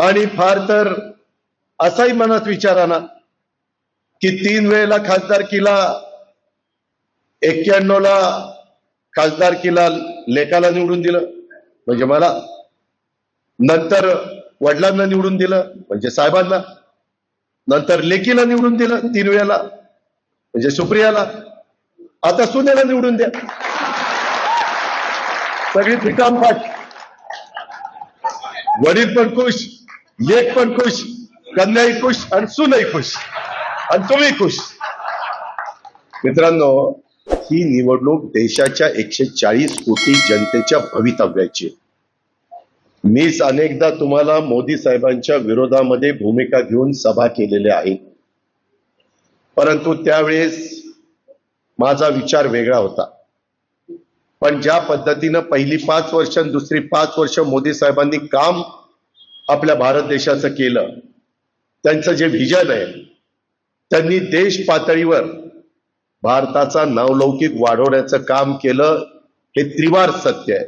आणि फार तर असाही मनात विचार की तीन वेळेला खासदारकीला एक्क्याण्णव ला खासदारकीला लेखाला निवडून दिलं. म्हणजे मला नंतर वडिलांना निवडून दिलं म्हणजे साहेबांना. नंतर लेकीला निवडून दिलं तीन वेळेला म्हणजे सुप्रियाला. आता सुनेला निवडून द्या. सगळी फिटामफाट वडील पण खुश. लेख पण खुश कन्याही खुश आणि सुनही खुश. आणि तुम्ही खुश. मित्रांनो ही निवडणूक देशाच्या एकशे चाळीस कोटी जनतेच्या भवितव्याची मीच अनेकदा तुम्हाला मोदी साहेबांच्या विरोधामध्ये भूमिका घेऊन सभा केलेल्या आहेत. परंतु त्यावेळेस माझा विचार वेगळा होता. पण ज्या पद्धतीनं पहिली पाच वर्ष दुसरी पाच वर्ष मोदी साहेबांनी काम आपल्या भारत देशाचं केलं. त्यांचं जे व्हिजन आहे त्यांनी देश पातळीवर भारताचा नावलौकिक वाढवण्याचं काम केलं हे त्रिवार सत्य आहे.